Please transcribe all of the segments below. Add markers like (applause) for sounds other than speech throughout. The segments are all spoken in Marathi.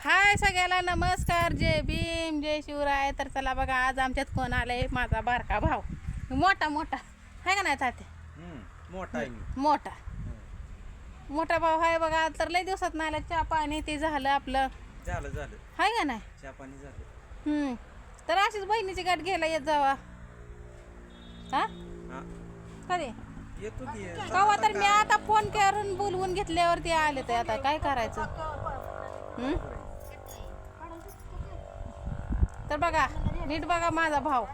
हाय सगळ्याला नमस्कार जय भीम जय शिवराय. तर चला बघा आज आमच्यात कोण आलाय? माझा बारका भाऊ. मोठा मोठा. आहे का नाही हम्म, मोठा मोठा. मोठा भाऊ आहे बघा तर लय दिवसात नाही आला. चहा पाणी ते झालं आपलं. झालं झालं. आहे का नाही? चहा पाणी झालं. हम्म. तर अशीच बहिणीची गाठ घ्यायला येत जावा. हा? कधी? कवा तर मी आता फोन करून बोलवून घेतल्यावरती आले ते आता. काय करायचं हम्म? तर बघा नीट बघा माझा भाव?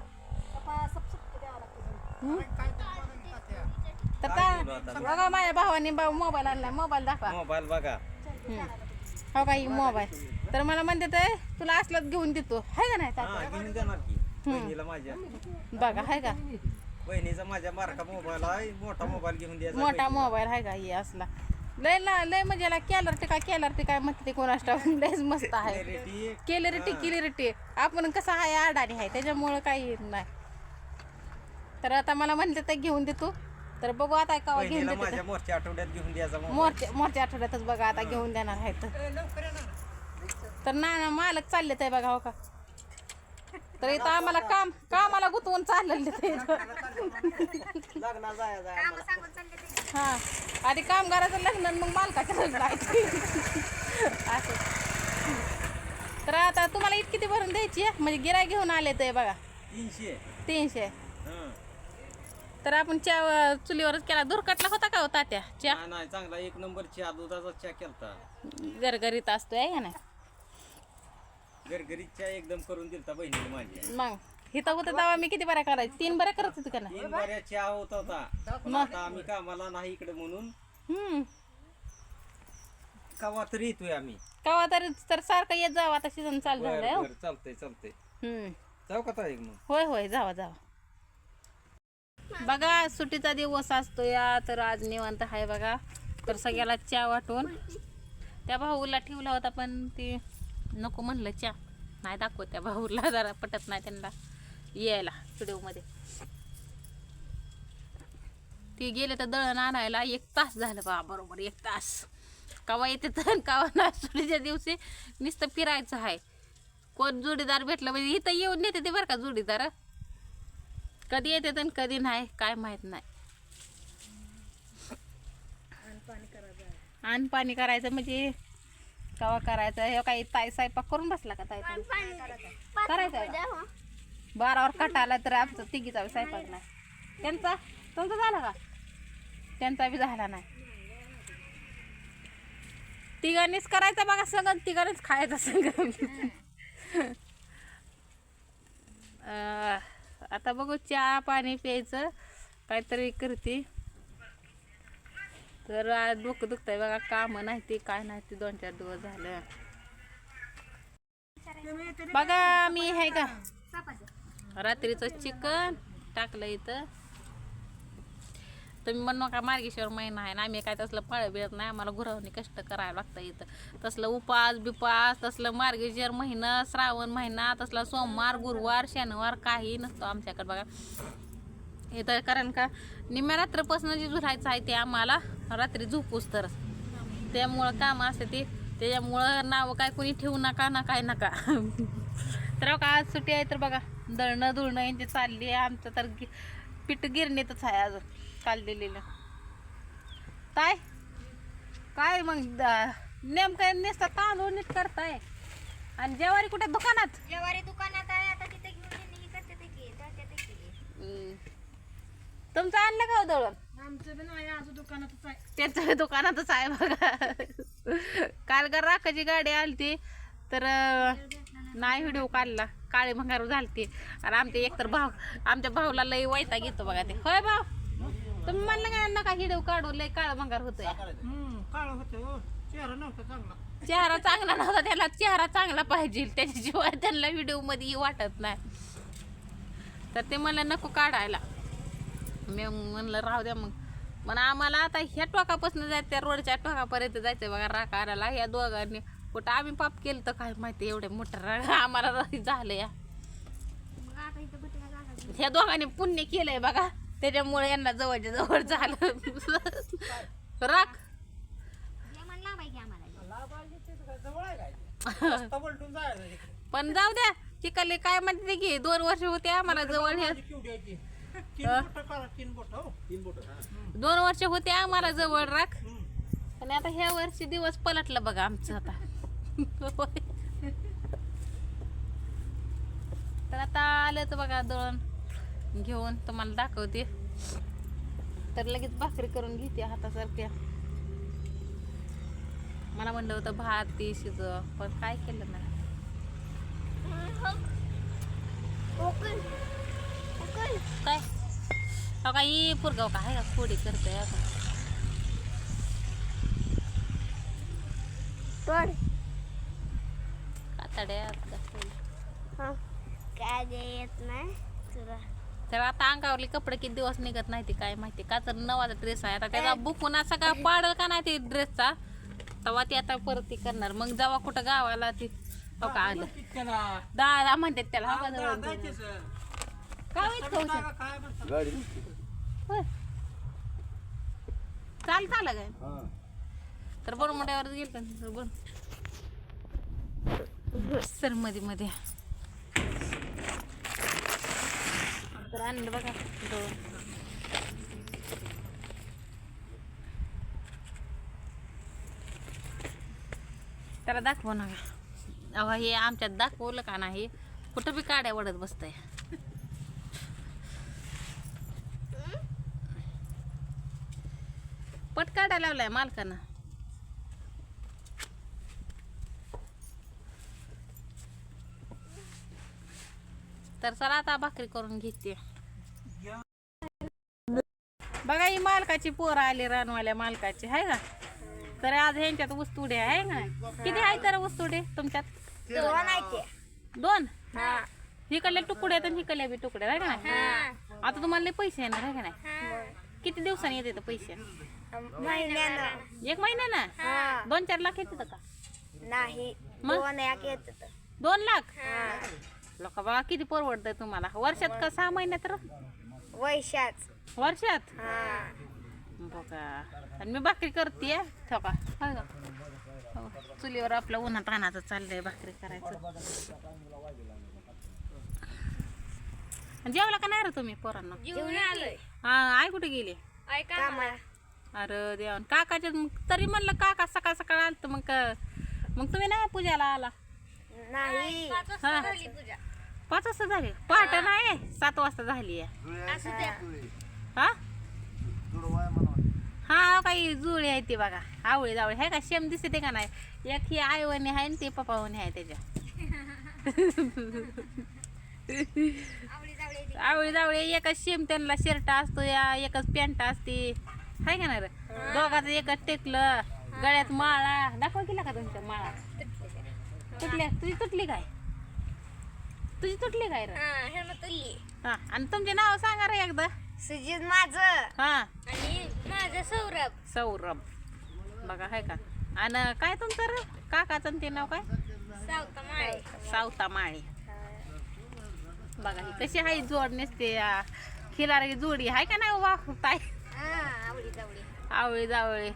तर काय बघा माझ्या भावाने मोबाईल आणलाय मोबाईल दाखवा. मोबाईल बघा. हो. का ही मोबाईल. तर मला म्हणते ते तुला असलं घेऊन देतो. आहे का नाही की. बघा आहे का? बहिणीचा माझ्या बारका मोबाईल आहे मोठा मोबाईल घेऊन द्यायचा मोठा मोबाईल आहे का? हे असला. लय ला लय म्हणजे याला केलर ते काय केलर ते काय म्हणते ते ठाऊक? (laughs) लयच मस्त आहे. केलरिटी केलरिटी. आपण कसं आहे अडाणी आहे त्याच्यामुळं काही नाही. तर आता मला म्हणले तर घेऊन देतो तर बघू आता कवा घेऊन देतो माझ्या मोठ्या आठवड्यात घेऊन द्यायचा मोबाईल. मोरच्या मोरच्या आठवड्यातच बघा आता घेऊन देणार आहे तर तर ना. ना मालक चालले ते बघा हो का? तर इथं आम्हाला काम कामाला गुतवून चाललेलं ते. हा. आधी कामगाराचं लग्न मग मालकाचं लग्न असं. तर आता तुम्हाला इतकी किती भरून द्यायची आहे? म्हणजे गिराय घेऊन आले ते बघा. तीनशे. तीनशे. तर आपण चहा चुलीवरच केला. दुर्कटला होता का हो तात्या? चहा नाही चांगला. एक नंबर चहा दुधाचा चहा केलता. गरगरीत असतोय का नाही? गरगरीत चहा एकदम करून दिलता बहिणीला माझ्या मग? इथं होतं तेव्हा मी किती बऱ्या करायची? तीन बऱ्या करत होती का नाही? तीन बऱ्या चहा होत होता पण आता आम्ही कामाला नाही इकडे म्हणून. हम्म. कवा तरी येतोय आम्ही. कवा तरी तर सारखं येत जावं आता सीझन चालू झालंय हो. बरं, चालतंय चालतंय. हम्म. जाऊ का ताई मग? होय होय जावा जावा. बघा सुट्टीचा दिवस असतो या तर आज निवांत आहे बघा. तर सगळ्याला चहा वाटून. त्या भाऊला ठेवला होता पण ती नको म्हणलं चहा. नाही दाखवत त्या भाऊला जरा पटत नाही त्यांना. यायला व्हिडिओमध्ये. ती गेले तर दळण आणायला एक तास झालं बा बरोबर एक तास. कवा येते तर कवा नाही सुट्टीच्या दिवशी नुसतं फिरायचं आहे. कोण जोडीदार भेटलं म्हणजे इथं येऊन नेते ते बरं का जोडीदार? कधी येते आणि कधी नाही काय माहीत नाही. आणि पाणी करायचं म्हणजे कवा करायचं? हे काही ताई स्वयंपाक करून बसला का ताई करायचं? बारावर कट आला तर आमचं तिघीचा बी स्वयंपाक नाही. त्यांचा? तुमचा झाला का? त्यांचा बी झाला नाही. तिघांनीच करायचा बघा सगळं तिघांनीच खायचं सगळं आता बघू चहा पाणी प्यायचं. काहीतरी करते. तर आज डोकं दुखतंय बघा काम नाही ते काय नाही ते दोन चार दिवस झालं. बघा मी आहे का? रात्रीचं चिकन टाकलं इथं. तुम्ही म्हणू नका मार्गेश्वर महिना आहे ना आम्ही काय तसलं फळं बिळत नाही आम्हाला गुरावणी कष्ट करायला लागतं इथं. तसलं उपास बिपास तसलं मार्गेश्वर महिना श्रावण महिना तसला सोमवार गुरुवार शनिवार काही नसतो आमच्याकडे बघा. इथं कारण का निम्या रात्रपासून जे झुलायचं आहे ते आम्हाला रात्री झोपूस तर. त्यामुळं काम असते ते. त्याच्यामुळं नावं काय कोणी ठेवू नका ना काय नका. तर का आज सुट्टी आहे तर बघा. दळणं धुळणं यांची चालली आहे. आमचं तर पीठ गिरणीतच आहे अजून काल दिलेलं. काय काय मग द- नेमकं नुसतं तांदूळ नीट करताय. आणि जेवारी कुठे? दुकानात? ज्वारी दुकानात आहे. आता तिथे घेऊन हे ते ते. तुमचं आणलं का हो दळण? आमचं दुकानातच आहे. त्यांच्या दुकानातच आहे बघा. काल का राखाची गाडी आलती. तर अं, नाही व्हिडिओ काढला. काळे भंगार झालते. आणि आमचे एकतर भाव आमच्या भाऊला लय वैता घेतो बघा ते. होय भाऊ? तुम्ही म्हणलं का नका व्हिडिओ काढू लय काळ भंगार होतोय. काळ होतं चेहरा नव्हता चांगला. चेहरा चांगला नव्हता त्याला चेहरा चांगला पाहिजे. त्याच्याशिवाय त्यांना व्हिडिओमध्ये वाटत नाही. तर ते मला नको काढायला. मी म्हणलं राहू द्या मग. पण आम्हाला आता ह्या टोकापासून जायचं त्या रोडच्या टोकापर्यंत जायचं बघा राख आणायला. ह्या दोघांनी कुठं आम्ही पाप केलं तर काय माहिती एवढे मोठं राग (laughs) आम्हाला झालं या मग आता इथं भेटला जागा ह्या दोघांनी पुण्य केलंय बघा. त्याच्यामुळे यांना जवळच्या जवळ झालं. राख. जे म्हणला बाई की आम्हाला. जवळ आहे काय रस्ता पलटून जायचं इकडे. पण जाऊ द्या तिकडले काय म्हणते की दोन वर्ष होते आम्हाला जवळ हे माझी केवढी आहे ती? तीन? बोटं करा तीन बोट तीन बोट दोन वर्ष होते आम्हाला जवळ राख. आणि आता ह्या वर्षी दिवस पलटलं बघा आमचं आता. तर आता आलं तर बघा दळण घेऊन तुम्हाला दाखवते. तर लगेच भाकरी करून घेते हातासारख्या. मला म्हणलं होतं भात ते शिज पण काय केलं नाही. काय? हो का पुरगाव का आहे का फोडी करतोय आता. घातलेल्या. काय दे येत नाही तुला तर आता अंगावरले कपडे किती दिवस निघत नाही ते काय माहिती का तर नवाचा ड्रेस आहे आता त्याचा बुकून सगळा पाडल का नाही ते ड्रेसचा तेव्हा ती आता परत ती करणार मग जेव्हा कुठं गावाला ती हो का आलं दादा म्हणतात त्याला हो का. त्याचं. काय काय म्हणतात? होय. चाल चाल काय तर बरं मोठ्यावर गेल तर बरं सरमध्ये मध्ये तर आणलं बघा दळून. त्याला दाखव ना अहो हे आमच्यात दाखवलं का नाही? कुठं बी काड्या वडत बसतंय. पट काढायला लावलाय मालकानं. तर चला आता भाकरी करून घेते. बघा ही मालकाची पोरं आली रानवाल्या मालकाची आहे का? तर आज ह्यांच्यात उस्तुडे आहे ना किती आहे तर उस्तुडे तुमच्यात? दोन हिकडले तुकडे आहेत आणि हिकडले बी तुकडे आहे का नाही? आता तुम्हाला पैसे येणार आहे का नाही? किती दिवसांनी येते पैसे? एक महिना ना हा. दोन चार लाख येते का? नाही मग? दोन लाख? लोक बघा किती परवडतंय तुम्हाला. वर्षात का सहा महिन्यात र? वैशाच वर्षात? हा. बघा. आणि मी भाकरी करते ठोका हो का? हो. चुलीवर आपलं उन्हात रानाचं चाललंय भाकरी करायचं. आणि जेवला का नाही रे तुम्ही पोरांना? जेवण आलोय. हा आई कुठे गेली? कामाला. अरे देवान काकाच्या मग तरी म्हणलं काका सकाळ सकाळ आलं तर मग क- मग तुम्ही नाही पूजाला आला? नाही. हा. पाच वाजता झाली. पहाटे नाही सात वाजता झाली असू द्या. हा? हा काही जुळी आहे ती बघा. आवळी जावळी. आहे का? शेम दिसते का नाही? एक ही आईवणी आहे आणि ती पप्पावणी आहे त्याच्या. आवळी जावळी एकच शेम त्यांना शर्ट असतो या एकच पॅन्ट असते. हाय का नाही रे? दोघाचं एकच टेकलं. गळ्यात माळा. दाखवा केला का तुमच्या माळा. तुटल्या? तुझी तुटली काय? तुझी तुटली काय रे? हा हे मग हा आणि तुमचे नाव सांगा रे एकदा. सुजित माझं. हा. आणि माझं सौरभ. सौरभ. बघा हाय का? आणि काय तुमचं रे? काकाचं आणि ते नाव काय? सावता माळे. सावता माळी. बघा ही कशी आहे जोड नसते खिलारी जोडी. आहे का नाही वा ताई. हा आवडी जावडी. आवळी जावळी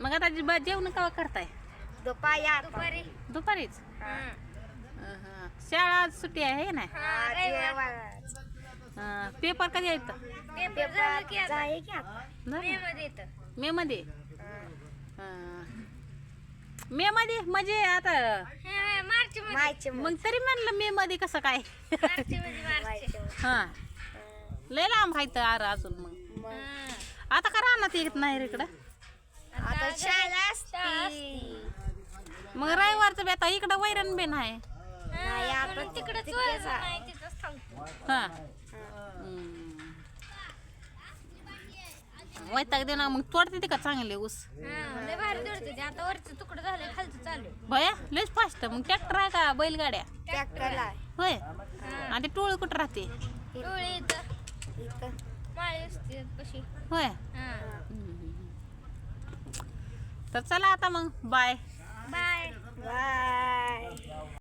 मग आता जे- जेवण केव्हा करताय? दुपारी दुपारी? दुपारीच? अहं. शाळा आज सुट्टी आहे ना? पेपर कधी आहेत? मे मध्ये. मे मध्ये? म्हणजे आता मार्च मग तरी म्हणलं मे मध्ये कसं काय? हा. लय लांब आहे तर आर अजून मग. आता का राहणार येत नाही रे इकडं? आता शाळा असती. मग रविवारचं बी आता इकडं वैरण बी नाही. नाही आता तिकडे हा. वैताग दे ना मग तोडते ते का चांगले ऊस? आता वरचं तुकडं झालं खालचं चालू भया लयच फास्ट मग ट्रॅक्टर आहे का बैलगाड्या? ट्रॅक्टरला होय? आणि ते टोळ कुठं राहते? डोळे इथं. माळे असते कशी होय? हा. तर चला आता मग. Bye bye bye